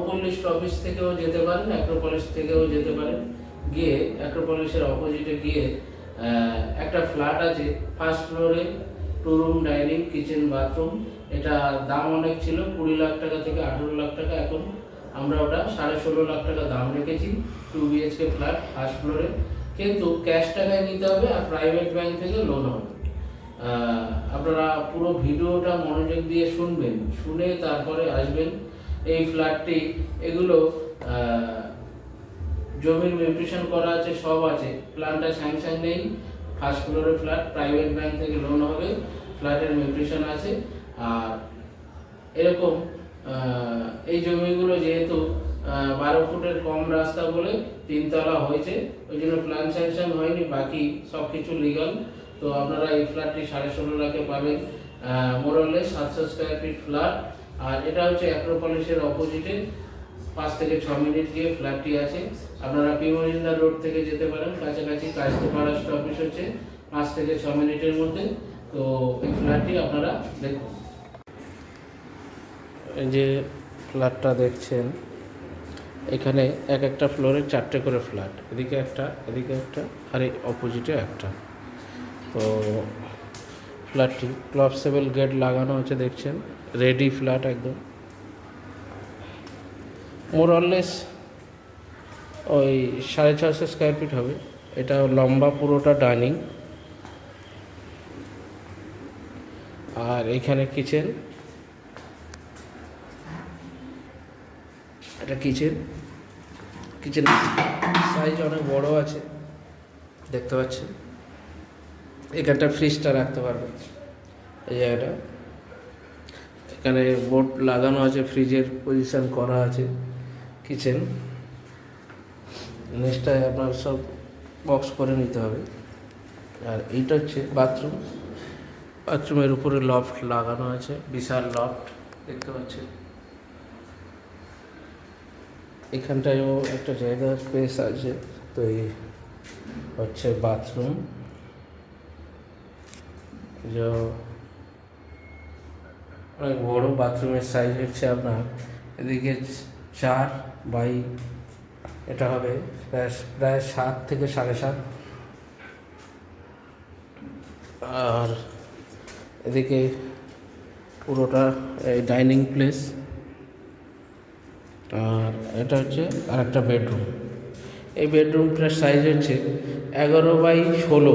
Nabapalli office থেকেও যেতে পারেন অ্যাক্রোপলিস থেকেও যেতে পারেন। গিয়ে অ্যাক্রোপলিসের অপোজিটে গিয়ে একটা ফ্ল্যাট আছে ফার্স্ট ফ্লোরে two room dining kitchen bathroom এটা দাম অনেক ছিল, কুড়ি লাখ টাকা থেকে আঠেরো লাখ টাকা। এখন আমরা ওটা সাড়ে ষোলো লাখ টাকা দাম রেখেছি টু বিএইচকে ফ্ল্যাট ফার্স্ট ফ্লোরে কিন্তু ক্যাশ টাকায় নিতে হবে আর প্রাইভেট ব্যাংক থেকে লোন হবে। আপনারা পুরো ভিডিওটা মনোযোগ দিয়ে শুনবেন, শুনে তারপরে আসবেন। এই ফ্ল্যাটটি, এগুলো জমির মিউটেশন করা আছে, সব আছে। প্ল্যানটা স্যাংশন নেই। ফার্স্ট ফ্লোরে ফ্ল্যাট প্রাইভেট ব্যাংক থেকে লোন হবে। ফ্ল্যাটের মিউটেশন আছে। আর এরকম এই জমিগুলো যেহেতু বারো ফুটের কম রাস্তা বলে তিনতলা হয়েছে, ওই জন্য প্ল্যান স্যাংশন হয়নি, বাকি সব কিছু লিগাল তো আপনারা এই ফ্ল্যাটটি সাড়ে ষোলো লাখে পাবেন। মোরলে সাতশো স্কোয়ার ফিট ফ্ল্যাট আর এটা হচ্ছে অ্যাক্রোপলিসের অপোজিটে পাঁচ থেকে ছ মিনিট গিয়ে ফ্ল্যাটটি আছে। আপনারা পিমরিন্দা রোড থেকে যেতে পারেন। কাছাকাছি কাস্তেপাড়া অফিস হচ্ছে পাঁচ থেকে ছ মিনিটের মধ্যে। তো এই ফ্ল্যাটটি আপনারা দেখুন। যে ফ্ল্যাটটা দেখছেন, এখানে এক একটা ফ্লোরে চারটে করে ফ্ল্যাট এদিকে একটা এদিকে একটা, আর এই অপোজিটে একটা। তো ফ্ল্যাটটি ক্লপসেবল গেট লাগানো আছে, দেখছেন? রেডি ফ্ল্যাট একদম। মোরলেস ওই সাড়ে ছশো স্কোয়ার ফিট হবে। এটা লম্বা পুরোটা ডাইনিং। আর এখানে কিচেন। এটা কিচেন। কিচেন সাইজ অনেক বড় আছে, দেখতে পাচ্ছেন। এখানটা ফ্রিজটা রাখতে পারবেন। এই জায়গাটা। এখানে বোর্ড লাগানো আছে, ফ্রিজের পজিশন করা আছে কিচেন নেক্সটায় আপনার সব বক্স করে নিতে হবে। আর এইটা হচ্ছে বাথরুম বাথরুমের উপরে লফট লাগানো আছে, বিশাল লফট দেখতে পাচ্ছেন। এখানটায়ও একটা জায়গা স্পেস আছে, তো এই হচ্ছে বাথরুম যে অনেক বড় বাথরুমের সাইজ হচ্ছে আপনার এদিকে চার বাই এটা হবে প্রায় সাত থেকে সাড়ে সাত। আর এদিকে পুরোটা এই ডাইনিং প্লেস আর এটা হচ্ছে আর একটা বেডরুম এই বেডরুমটার সাইজ হচ্ছে এগারো বাই ষোলো।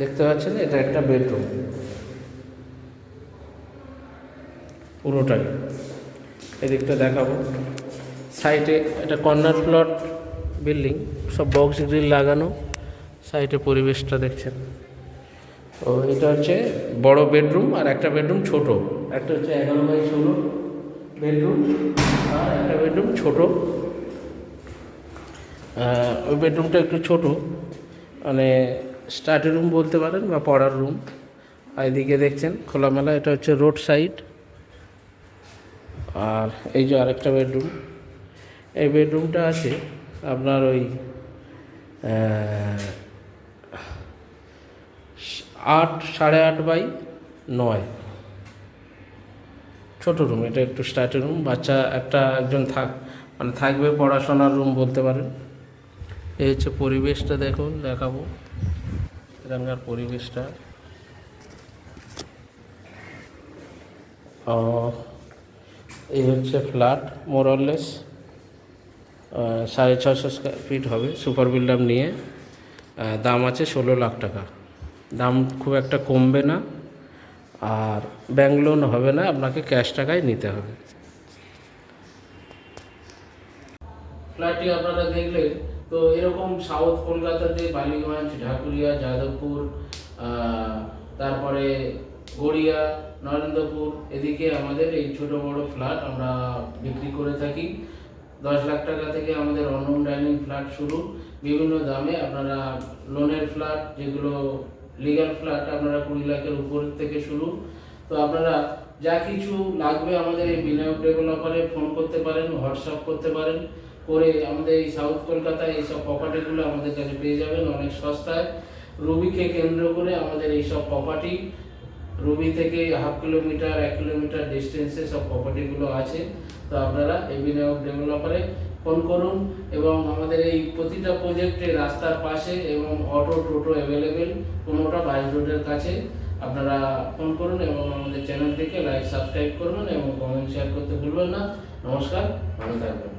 দেখতে পাচ্ছেন? এটা একটা বেডরুম পুরোটাই। এদিকটা দেখাবো। সাইডে এটা কর্নার প্লট বিল্ডিং, সব বক্স গ্রিল লাগানো। সাইডে পরিবেশটা দেখছেন। তো এটা হচ্ছে বড় বেডরুম আর একটা বেডরুম ছোট। একটা হচ্ছে এগারো বাই ষোলো বেডরুম আর একটা বেডরুম ছোট। ওই বেডরুমটা একটু ছোট। মানে স্টাডি রুম বলতে পারেন বা পড়ার রুম। আর এদিকে দেখছেন খোলামেলা, এটা হচ্ছে রোড সাইড। আর এই যে আরেকটা বেডরুম এই বেডরুমটা আছে আপনার ওই আট সাড়ে আট বাই নয়। ছোট রুম এটা একটু স্টাডি রুম বাচ্চা একটা একজন থাক মানে থাকবে পড়াশোনার রুম বলতে পারেন। এই হচ্ছে পরিবেশটা দেখুন দেখাবো। এখানকার পরিবেশটা। ও, এই হচ্ছে ফ্ল্যাট মোরলেস সাড়ে ছশো স্কোয়ার ফিট হবে সুপার বিল্ডার নিয়ে। দাম আছে ষোলো লাখ টাকা। দাম খুব একটা কমবে না, আর ব্যাংক লোন হবে না, আপনাকে ক্যাশ টাকায় নিতে হবে। ফ্ল্যাটটি আপনারা দেখলেন, তো এরকম সাউথ কলকাতাতে বালিগঞ্জ, ঢাকুরিয়া, যাদবপুর তারপরে গড়িয়া, নরেন্দ্রপুর, এদিকে আমাদের এই ছোট বড় ফ্ল্যাট আমরা বিক্রি করে থাকি। দশ লাখ টাকা থেকে আমাদের অনলাইন ডাইনিং ফ্ল্যাট শুরু। বিভিন্ন দামে আপনারা লোনের ফ্ল্যাট যেগুলো লিগ্যাল ফ্ল্যাট আপনারা কুড়ি লাখের উপর থেকে শুরু। তো আপনারা যা কিছু লাগবে আমাদের এই বিনায়ক ডেভেলপারে ফোন করতে পারেন হোয়াটসঅ্যাপ করতে পারেন। করে আমাদের এই সাউথ কলকাতায় এইসব প্রপার্টিগুলো আমাদের কাছে পেয়ে যাবেন অনেক সস্তায়। রুবিকে কেন্দ্র করে আমাদের এইসব প্রপার্টি রুবি থেকে হাফ কিলোমিটার, এক কিলোমিটার ডিস্টেন্সে সব প্রপার্টিগুলো আছে। তো আপনারা বিনিয়োগ ডেভেলপারে ফোন করুন এবং আমাদের এই প্রতিটা প্রজেক্টে রাস্তার পাশে এবং অটো টোটো অ্যাভেলেবেল কোনোটা বাইশ রোডের কাছে আপনারা ফোন করুন এবং আমাদের চ্যানেলটিকে লাইক সাবস্ক্রাইব করবেন এবং কমেন্ট শেয়ার করতে ভুলবেন না। নমস্কার, ভালো থাকবেন।